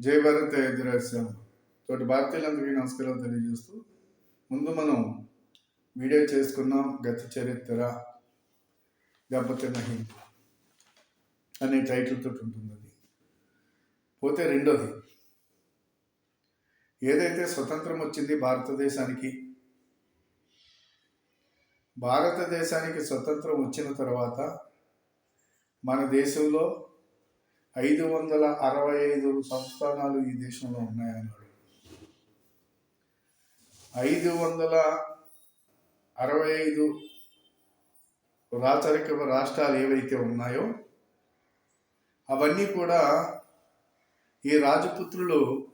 జై భారత్ ఎదురాశ్యాం తోటి భారతీయులందరికీ నమస్కారం తెలియజేస్తూ ముందు మనం వీడియో చేసుకున్నాం గత చరిత్ర దెబ్బతిన్న హిందూ అనే టైటిల్తో ఉంటుంది అది. పోతే రెండోది ఏదైతే స్వతంత్రం వచ్చింది భారతదేశానికి భారతదేశానికి స్వతంత్రం వచ్చిన తర్వాత మన దేశంలో ఐదు వందల అరవై ఐదు సంస్థానాలు ఈ దేశంలో ఉన్నాయన్నాడు. ఐదు వందల అరవై ఐదు రాచరిక రాష్ట్రాలు ఏవైతే ఉన్నాయో అవన్నీ కూడా ఈ రాజపుత్రులు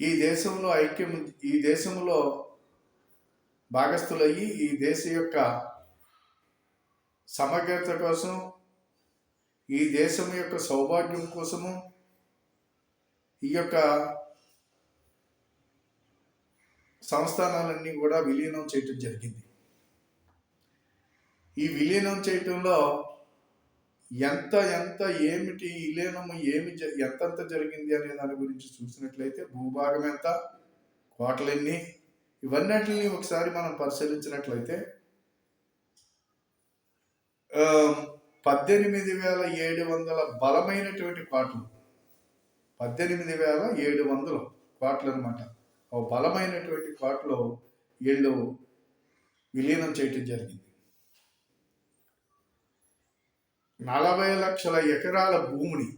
ఈ దేశంలో ఐక్యం ఈ దేశంలో భాగస్థులయ్యి ఈ దేశ యొక్క సమగ్రత కోసం ఈ దేశం యొక్క సౌభాగ్యం కోసము ఈ యొక్క సంస్థానాలన్నీ కూడా విలీనం చేయటం జరిగింది. ఈ విలీనం చేయటంలో ఎంత ఎంత ఏమిటి విలీనం ఏమి జ- ఎంతెంత జరిగింది అనే దాని గురించి చూసినట్లయితే భూభాగం ఎంత కోటలెన్ని ఇవన్నిటిని ఒకసారి మనం పరిశీలించినట్లయితే పద్దెనిమిది వేల ఏడు వందల బలమైనటువంటి కోట్లు పద్దెనిమిది వేల ఏడు వందలు కోట్లు అనమాట ఓ బలమైనటువంటి కోట్లు వీళ్ళు విలీనం చేయటం జరిగింది. నలభై లక్షల ఎకరాల భూమిని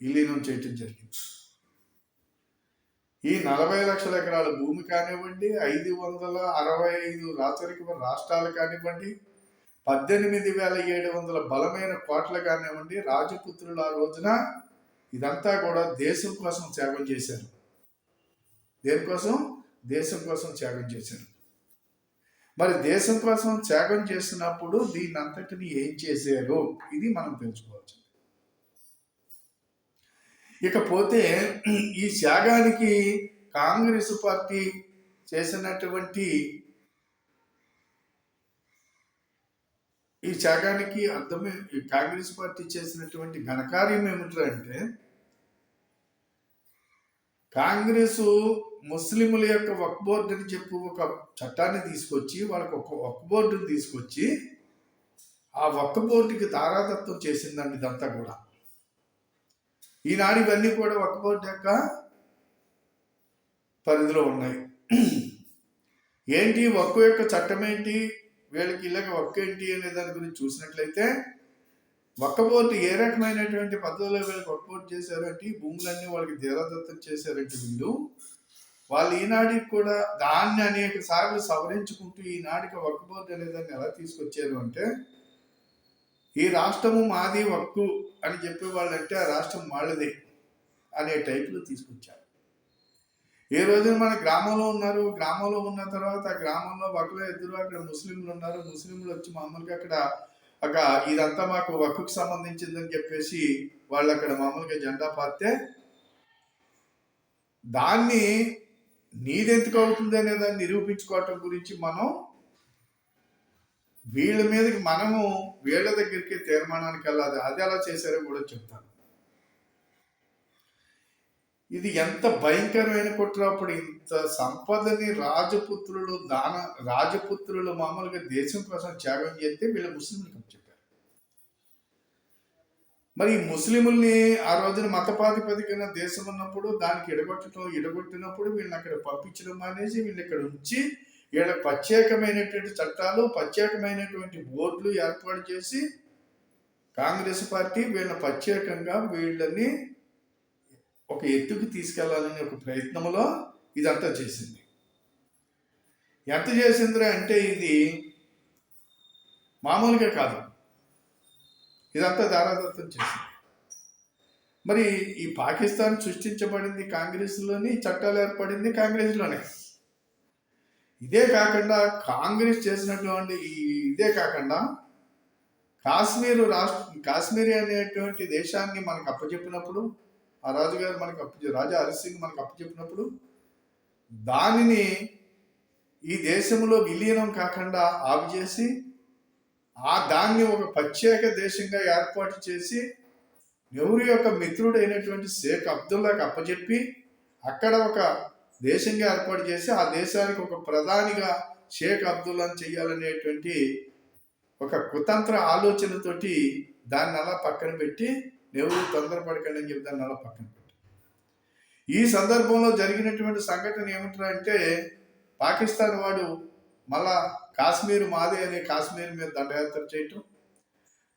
విలీనం చేయటం జరిగింది. ఈ నలభై లక్షల ఎకరాల భూమి కానివ్వండి ఐదు వందల అరవై ఐదు రాచరిక రాష్ట్రాలు కానివ్వండి పద్దెనిమిది వేల ఏడు వందల బలమైన కోట్లు కానివ్వండి రాజపుత్రులు ఆ రోజున ఇదంతా కూడా దేశం కోసం త్యాగం చేశారు. దేనికోసం దేశం కోసం త్యాగం చేశారు. మరి దేశం కోసం త్యాగం చేసినప్పుడు దీని అంతటిని ఏం చేశారు? ఇది మనం తెలుసుకోవచ్చు. ఇకపోతే ఈ త్యాగానికి కాంగ్రెస్ పార్టీ చేసినటువంటి ఈ త్యాగానికి అర్థమే ఈ కాంగ్రెస్ పార్టీ చేసినటువంటి ఘనకార్యం ఏమిటంటే కాంగ్రెస్ ముస్లింల యొక్క వక్ బోర్డు అని చెప్పి ఒక చట్టాన్ని తీసుకొచ్చి వాళ్ళకి ఒక వక్ బోర్డుని తీసుకొచ్చి ఆ వక్ బోర్డుకి తారాదత్తం చేసిందండి ఇదంతా కూడా. ఈనాడు ఇవన్నీ కూడా వక్ బోర్డు యొక్క పరిధిలో ఉన్నాయి. ఏంటి? వక్కు యొక్క చట్టం ఏంటి? వీళ్ళకి ఇలాగ వక్కు ఏంటి అనే దాని గురించి చూసినట్లయితే ఒక్క ఏ రకమైనటువంటి పద్ధతిలో వీళ్ళకి ఒక్క చేశారంటే ఈ భూములన్నీ వాళ్ళకి తీరదత్తం చేశారంటే వీళ్ళు వాళ్ళు ఈనాటికి కూడా దాన్ని అనేక సార్లు సవరించుకుంటూ ఈనాటికి ఒక్క అనే దాన్ని ఎలా తీసుకొచ్చారు అంటే ఈ రాష్ట్రము మాది వక్కు అని చెప్పే వాళ్ళంటే ఆ రాష్ట్రం వాళ్ళదే అనే టైప్లో తీసుకొచ్చారు. ఏ రోజున మన గ్రామంలో ఉన్నారు గ్రామంలో ఉన్న తర్వాత ఆ గ్రామంలో ఒకరు ఇద్దరు అక్కడ ముస్లింలు ఉన్నారు ముస్లింలు వచ్చి మామూలుగా అక్కడ ఒక ఇదంతా మాకు వక్కుకు సంబంధించిందని చెప్పేసి వాళ్ళు అక్కడ మామూలుగా జెండా పాతే దాన్ని నీదెందుకు అవుతుంది అనే దాన్ని నిరూపించుకోవటం గురించి మనం వీళ్ళ మీదకి మనము వీళ్ళ దగ్గరికి తీర్మానానికి వెళ్ళాలి. అది ఎలా చేశారో కూడా చెప్తాను. ఇది ఎంత భయంకరమైన కుట్ర అప్పుడు ఇంత సంపదని రాజపుత్రులు దాన రాజపుత్రులు మామూలుగా దేశం కోసం త్యాగం చేస్తే వీళ్ళ ముస్లింలకు చెప్పారు. మరి ముస్లిముల్ని ఆ రోజున మతపాధిపతికైన దేశం ఉన్నప్పుడు దానికి ఎడగొట్టడం ఎడగొట్టినప్పుడు వీళ్ళని అక్కడ పంపించడం మానేసి వీళ్ళు ఇక్కడ ఉంచి వీళ్ళ ప్రత్యేకమైనటువంటి చట్టాలు ప్రత్యేకమైనటువంటి బోర్డులు ఏర్పాటు చేసి కాంగ్రెస్ పార్టీ వీళ్ళ ప్రత్యేకంగా వీళ్ళని ఒక ఎత్తుకు తీసుకెళ్ళాలనే ఒక ప్రయత్నంలో ఇదంతా చేసింది. ఎంత చేసిందిరా అంటే ఇది మామూలుగా కాదు. ఇదంతా దారాదత్తం చేసింది. మరి ఈ పాకిస్తాన్ సృష్టించబడింది కాంగ్రెస్లోని చట్టాలు ఏర్పడింది కాంగ్రెస్లోనే. ఇదే కాకుండా కాంగ్రెస్ చేసినటువంటి ఈ ఇదే కాకుండా కాశ్మీర్ రాష్ట్ర కాశ్మీర్ అనేటువంటి దేశాన్ని మనకు అప్పచెప్పినప్పుడు ఆ రాజుగారు మనకు అప్పు రాజా హరిసింగ్ మనకు అప్పచెప్పినప్పుడు దానిని ఈ దేశంలో విలీనం కాకుండా ఆపు చేసి ఆ దాన్ని ఒక ప్రత్యేక దేశంగా ఏర్పాటు చేసి నెహ్రూ యొక్క మిత్రుడైనటువంటి షేక్ అబ్దుల్లాకి అప్పచెప్పి అక్కడ ఒక దేశంగా ఏర్పాటు చేసి ఆ దేశానికి ఒక ప్రధానిగా షేక్ అబ్దుల్లాని చేయాలనేటువంటి ఒక కుతంత్ర ఆలోచనతోటి దాన్ని అలా పక్కన పెట్టి నెహ్రూ తొందరపడకండి అని చెప్పి దాన్ని అలా పక్కన పెట్టి. ఈ సందర్భంలో జరిగినటువంటి సంఘటన ఏమిటంటే అంటే పాకిస్తాన్ వాడు మళ్ళా కాశ్మీర్ మాదే అనే కాశ్మీర్ మీద దండయాత్ర చేయటం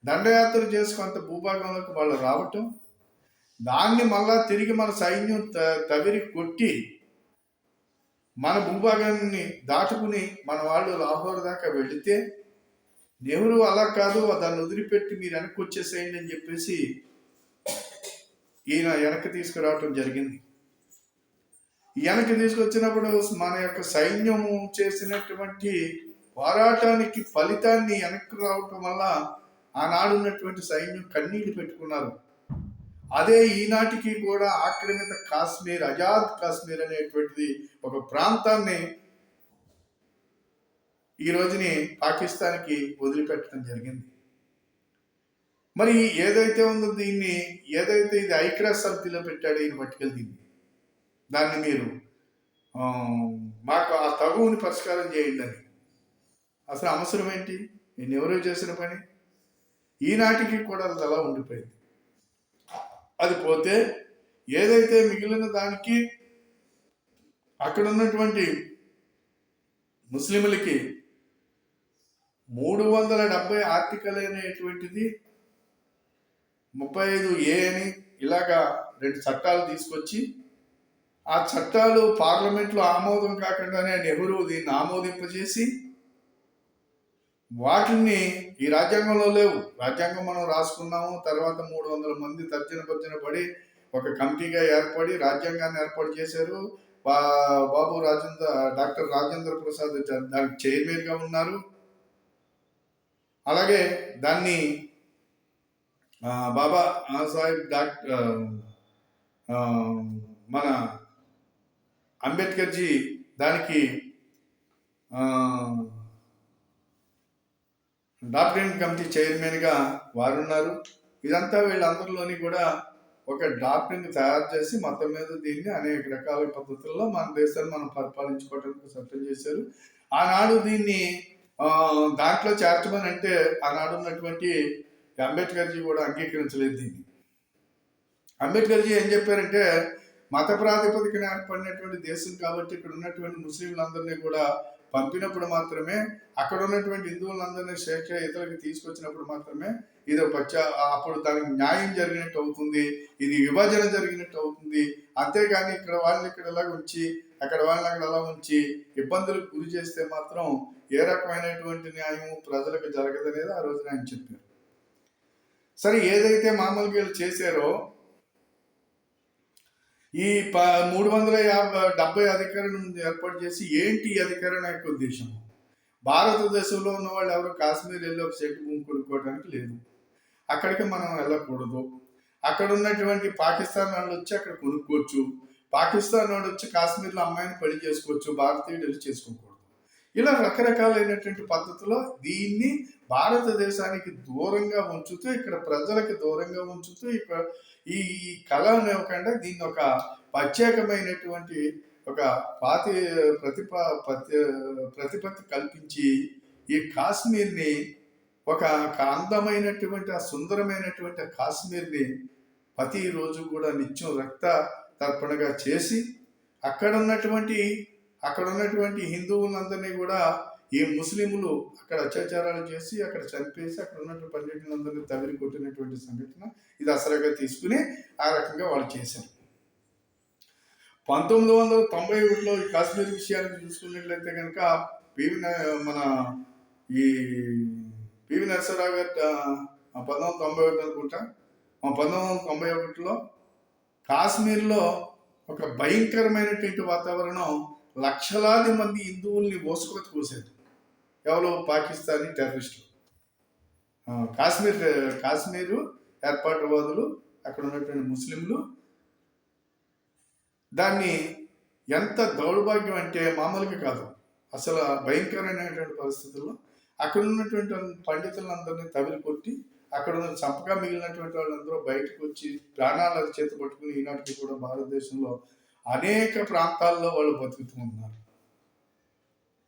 దండయాత్ర చేసి కొంత భూభాగంలోకి వాళ్ళు రావటం దాన్ని మళ్ళా తిరిగి మన సైన్యం త- తవిరి కొట్టి మన భూభాగాన్ని దాటుకుని మన వాళ్ళు లాహోర్ దాకా వెళితే నెహ్రూ అలా కాదు దాన్ని వదిలిపెట్టి మీరు వెనక్కి వచ్చేసేయండి అని చెప్పేసి ఈయన వెనక్కి తీసుకురావటం జరిగింది. వెనక్కి తీసుకొచ్చినప్పుడు మన యొక్క సైన్యము చేసినటువంటి పోరాటానికి ఫలితాన్ని వెనక్కి రావటం వల్ల ఆనాడు ఉన్నటువంటి సైన్యం కన్నీళ్ళు పెట్టుకున్నారు. అదే ఈనాటికి కూడా ఆక్రమిత కాశ్మీర్ ఆజాద్ కాశ్మీర్ అనేటువంటిది ఒక ప్రాంతాన్ని ఈ రోజుని పాకిస్తాన్కి వదిలిపెట్టడం జరిగింది. మరి ఏదైతే ఉందో దీన్ని ఏదైతే ఇది ఐక్యరాజ్య సమితిలో పెట్టాడో ఈయన పట్టుకెళ్ళి దీన్ని. దాన్ని మీరు మాకు ఆ తగువుని పరిష్కారం చేయండి అని. అసలు అవసరం ఏంటి? నేను ఎవరో చేసిన పని? ఈనాటికి కూడా అది అలా ఉండిపోయింది. అది పోతే ఏదైతే మిగిలిన దానికి అక్కడ ఉన్నటువంటి ముస్లింలకి మూడు వందల డెబ్బై ఆర్టికల్ అనేటువంటిది ముప్పై ఐదు ఏ అని ఇలాగా రెండు చట్టాలు తీసుకొచ్చి ఆ చట్టాలు పార్లమెంట్లో ఆమోదం కాకుండానే నెహ్రూ దీన్ని ఆమోదింపజేసి వాటిని ఈ రాజ్యాంగంలో లేవు. రాజ్యాంగం మనం రాసుకున్నాము తర్వాత మూడు వందల మంది తర్జన భర్జన పడి ఒక కమిటీగా ఏర్పడి రాజ్యాంగాన్ని ఏర్పాటు చేశారు. బా- బాబు రాజేంద్ర డాక్టర్ రాజేంద్ర ప్రసాద్ దానికి చైర్మన్గా ఉన్నారు. అలాగే దాన్ని బాబా సాహెబ్ డాక్టర్ మన అంబేద్కర్జీ దానికి ఆ, కమిటీ చైర్మన్గా వారు ఉన్నారు ఇదంతా వీళ్ళందరిలోని కూడా ఒక డాక్టర్ని తయారు చేసి మొత్తం మీద దీన్ని అనేక రకాల పద్ధతుల్లో మన దేశాన్ని మనం పరిపాలించుకోవడానికి చట్టం చేశారు. ఆనాడు దీన్ని దాంట్లో చేర్చమని అంటే ఆనాడు ఉన్నటువంటి అంబేద్కర్జీ కూడా అంగీకరించలేదు దీన్ని. అంబేద్కర్జీ ఏం చెప్పారంటే మత ప్రాతిపదికన ఏర్పడినటువంటి దేశం కాబట్టి ఇక్కడ ఉన్నటువంటి ముస్లింలందరినీ కూడా పంపినప్పుడు మాత్రమే అక్కడ ఉన్నటువంటి హిందువులందరినీ స్వేచ్ఛ ఇతరులకు తీసుకొచ్చినప్పుడు మాత్రమే ఇది ఒక పచ్చ అప్పుడు దానికి న్యాయం జరిగినట్టు అవుతుంది ఇది విభజన జరిగినట్టు అవుతుంది. అంతేగాని ఇక్కడ వాళ్ళని ఇక్కడ ఎలా ఉంచి అక్కడ వాళ్ళని అక్కడ ఎలా ఉంచి ఇబ్బందులకు గురి చేస్తే మాత్రం ఏ రకమైనటువంటి న్యాయం ప్రజలకు జరగదనేది ఆ రోజున ఆయన చెప్పారు. సరే ఏదైతే మామూలుగా వీళ్ళు చేశారో ఈ ప మూడు వందల యాభై డెబ్బై అధికారులను ఏర్పాటు చేసి ఏంటి ఈ అధికారం యొక్క ఉద్దేశం? భారతదేశంలో ఉన్న వాళ్ళు ఎవరు? కాశ్మీర్ వెళ్ళి ఒక చెట్టు భూమి కొనుక్కోవడానికి లేదు. అక్కడికి మనం వెళ్ళకూడదు. అక్కడ ఉన్నటువంటి పాకిస్తాన్ వాళ్ళు వచ్చి అక్కడ కొనుక్కోవచ్చు. పాకిస్తాన్ వాళ్ళు వచ్చి కాశ్మీర్లో అమ్మాయిని పెళ్ళి చేసుకోవచ్చు. భారతీయుడు వెళ్ళి చేసుకోకూడదు. ఇలా రకరకాలైనటువంటి పద్ధతిలో దీన్ని భారతదేశానికి దూరంగా ఉంచుతూ ఇక్కడ ప్రజలకు దూరంగా ఉంచుతూ ఇక్కడ ఈ కళ అనేవకుండా దీన్ని ఒక ప్రత్యేకమైనటువంటి ఒక పాతి ప్రతిప ప్రతిపత్తి కల్పించి ఈ కాశ్మీర్ని ఒక ఒక అందమైనటువంటి ఆ సుందరమైనటువంటి ఆ కాశ్మీర్ని ప్రతిరోజు కూడా నిత్యం రక్త తర్పణగా చేసి అక్కడ ఉన్నటువంటి అక్కడ ఉన్నటువంటి హిందువులందరినీ కూడా ఈ ముస్లింలు అక్కడ అత్యాచారాలు చేసి అక్కడ చంపేసి అక్కడ ఉన్నటువంటి పండితులందరినీ తవిరి కొట్టినటువంటి సంఘటన ఇది అసలుగా తీసుకుని ఆ రకంగా వాళ్ళు చేశారు. పంతొమ్మిది వందల తొంభై ఒకటిలో ఈ కాశ్మీర్ విషయాన్ని చూసుకున్నట్లయితే కనుక పివి న- మన ఈ పివి నరసరావు గారు పంతొమ్మిది వందల తొంభై ఒకటి అనుకుంటా పంతొమ్మిది వందల తొంభై ఒకటిలో కాశ్మీర్లో ఒక భయంకరమైనటువంటి వాతావరణం లక్షలాది మంది హిందువుల్ని మోసుకొని కూసారు ఎవరో పాకిస్తానీ టెర్రరిస్టులు. కాశ్మీర్ కాశ్మీరు ఏర్పాటువాదులు అక్కడ ఉన్నటువంటి ముస్లింలు. దాన్ని ఎంత దౌర్భాగ్యం అంటే మామూలుగా కాదు. అసలు భయంకరమైనటువంటి పరిస్థితుల్లో అక్కడ ఉన్నటువంటి పండితులందరినీ తవిలి కొట్టి అక్కడ ఉన్న చంపగా మిగిలినటువంటి వాళ్ళందరూ బయటకు వచ్చి ప్రాణాల చేత పట్టుకుని ఈనాటికి కూడా భారతదేశంలో అనేక ప్రాంతాల్లో వాళ్ళు బతుకుతూ ఉన్నారు.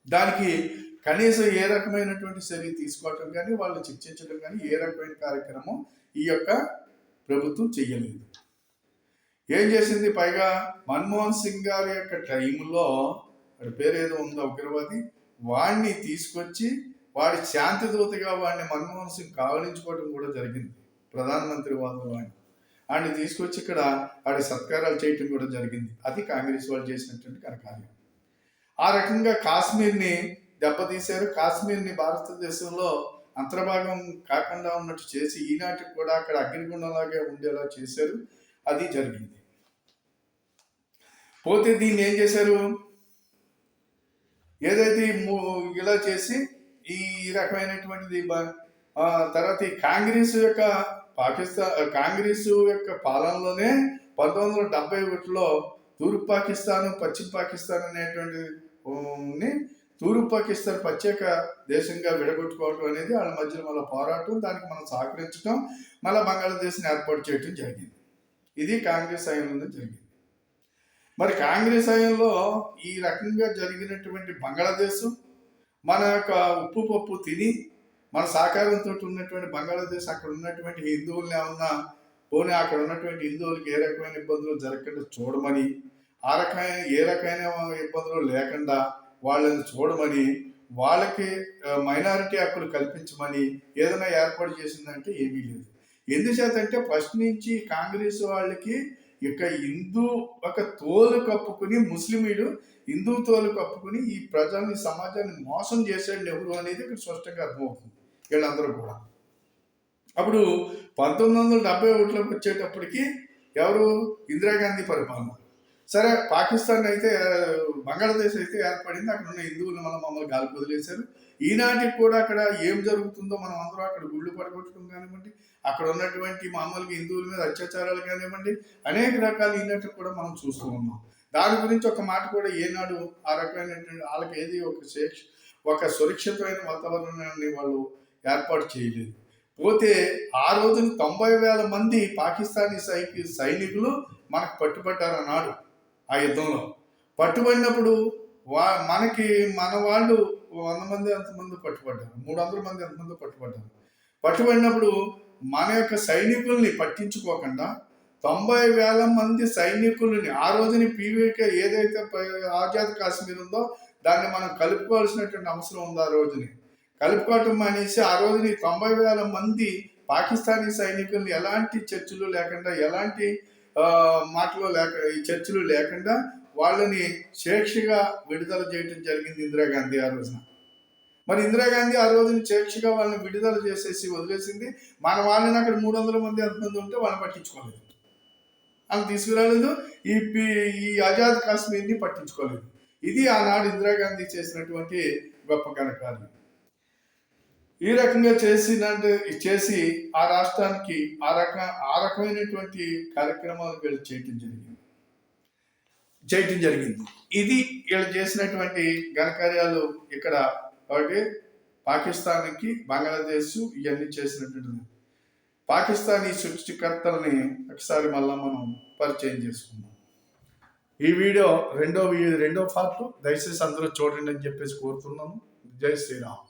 దానికి కనీసం ఏ రకమైనటువంటి చర్య తీసుకోవటం కానీ వాళ్ళు చర్చించడం కానీ ఏ రకమైన కార్యక్రమం ఈ యొక్క ప్రభుత్వం చెయ్యలేదు. ఏం చేసింది? పైగా మన్మోహన్ సింగ్ గారి యొక్క టైంలో వాడి పేరు ఏదో ఉందో ఉగ్రవాది వాడిని తీసుకొచ్చి వాడి శాంతి దూతగా వాడిని మన్మోహన్ సింగ్ కావలించుకోవడం కూడా జరిగింది. ప్రధానమంత్రి వాదం వాడిని. వాడిని తీసుకొచ్చి ఇక్కడ వాడి సత్కారాలు చేయటం కూడా జరిగింది. అది కాంగ్రెస్ వాళ్ళు చేసినటువంటి కార్యం ఆ రకంగా కాశ్మీర్ని దెబ్బతీశారు. కాశ్మీర్ని భారతదేశంలో అంతర్భాగం కాకుండా ఉన్నట్టు చేసి ఈనాటికి కూడా అక్కడ అగ్నిగుండంలాగే ఉండేలా చేశారు. అది జరిగింది. పోతే దీన్ని ఏం చేశారు? ఏదైతే ము- ఇలా చేసి ఈ రకమైనటువంటిది తర్వాత ఈ కాంగ్రెస్ యొక్క పాకిస్తాన్ కాంగ్రెస్ యొక్క పాలనలోనే పంతొమ్మిది వందల డెబ్బై ఒకటిలో తూర్పు పాకిస్తాన్ పశ్చిమ పాకిస్తాన్ అనేటువంటిని తూర్పు పాకిస్తాన్ ప్రత్యేక దేశంగా విడగొట్టుకోవటం అనేది వాళ్ళ మధ్యలో మళ్ళీ పోరాటం దానికి మనం సహకరించడం మళ్ళీ బంగాళాదేశ్ని ఏర్పాటు చేయడం జరిగింది. ఇది కాంగ్రెస్ హయాంలో జరిగింది. మరి కాంగ్రెస్ హయాంలో ఈ రకంగా జరిగినటువంటి బంగ్లాదేశ్ మన యొక్క ఉప్పు పప్పు తిని మన సహకారంతో ఉన్నటువంటి బంగ్లాదేశ్ అక్కడ ఉన్నటువంటి హిందువుల్ని ఏమన్నా పోనీ అక్కడ ఉన్నటువంటి హిందువులకి ఏ రకమైన ఇబ్బందులు జరగకుండా చూడమని ఆ రకమైన ఏ రకమైన ఇబ్బందులు లేకుండా వాళ్ళని చూడమని వాళ్ళకి మైనారిటీ హక్కులు కల్పించమని ఏదైనా ఏర్పాటు చేసిందంటే ఏమీ లేదు. ఎందుచేతంటే ఫస్ట్ నుంచి కాంగ్రెస్ వాళ్ళకి ఇక హిందూ ఒక తోలు కప్పుకుని ముస్లిమీడు హిందూ తోలు కప్పుకుని ఈ ప్రజల్ని సమాజాన్ని మోసం చేశాడు ఎవరు అనేది ఇక్కడ స్పష్టంగా అర్థమవుతుంది. వీళ్ళందరూ కూడా. అప్పుడు పంతొమ్మిది వందల డెబ్బై ఒకటిలోకి వచ్చేటప్పటికి ఎవరు? ఇందిరాగాంధీ పరిపాలన. సరే పాకిస్తాన్ అయితే బంగ్లాదేశ్ అయితే ఏర్పడింది అక్కడ ఉన్న హిందువులు మనం మమ్మల్ని గాలి వదిలేశారు. ఈనాటికి కూడా అక్కడ ఏం జరుగుతుందో మనం అందరూ అక్కడ గుళ్ళు పడగొట్టడం కానివ్వండి అక్కడ ఉన్నటువంటి మామూలుగా హిందువుల మీద అత్యాచారాలు కానివ్వండి అనేక రకాలు ఈనాటికి కూడా మనం చూస్తూ ఉన్నాం. దాని గురించి ఒక మాట కూడా ఏనాడు ఆ రకమైనటువంటి వాళ్ళకి ఏది ఒక శిక్ష ఒక సురక్షితమైన వాతావరణాన్ని వాళ్ళు ఏర్పాటు చేయలేదు. పోతే ఆ రోజున తొంభై వేల మంది పాకిస్తానీ సైకి సైనికులు మనకు పట్టుబడ్డారు అన్నాడు ఆ యుద్ధంలో. పట్టుబడినప్పుడు వా మనకి మన వాళ్ళు వంద మంది ఎంతమంది పట్టుబడ్డారు? మూడు వందల మంది ఎంతమంది పట్టుబడ్డారు? పట్టుబడినప్పుడు మన యొక్క సైనికుల్ని పట్టించుకోకుండా తొంభై వేల మంది సైనికులని ఆ రోజుని పీవీకే ఏదైతే ఆజాద్ కాశ్మీర్ ఉందో దాన్ని మనం కలుపుకోవాల్సినటువంటి అవసరం ఉంది ఆ రోజుని. కలుపుకోవటం అనేసి ఆ రోజుని తొంభై వేల మంది పాకిస్తానీ సైనికుల్ని ఎలాంటి చర్చలు లేకుండా ఎలాంటి మాటలు లేక ఈ చర్చలు లేకుండా వాళ్ళని స్వేచ్ఛగా విడుదల చేయటం జరిగింది ఇందిరాగాంధీ ఆ రోజున. మరి ఇందిరాగాంధీ ఆ రోజున స్వేచ్ఛగా వాళ్ళని విడుదల చేసేసి వదిలేసింది. మన వాళ్ళని అక్కడ మూడు వందల మంది ఎంతమంది ఉంటే వాళ్ళని పట్టించుకోలేదు. అని తీసుకురాలేదు. ఈ పి- ఈ ఆజాద్ కాశ్మీర్ని పట్టించుకోలేదు. ఇది ఆనాడు ఇందిరాగాంధీ చేసినటువంటి గొప్ప కనకాలు ఈ రకంగా చేసినట్టు చేసి ఆ రాష్ట్రానికి ఆ రక ఆ రకమైనటువంటి కార్యక్రమాలు వీళ్ళు చేయటం జరిగింది. చేయటం జరిగింది. ఇది వీళ్ళు చేసినటువంటి ఘనకార్యాలు ఇక్కడ కాబట్టి పాకిస్తాన్కి బంగ్లాదేశ్ ఇవన్నీ చేసినటువంటి పాకిస్తానీ సృష్టికర్తలని ఒకసారి మళ్ళా మనం పరిచయం చేసుకుందాం. ఈ వీడియో రెండో రెండో పార్ట్. దయచేసి అందరూ చూడండి అని చెప్పేసి కోరుతున్నాను. జై శ్రీరామ్.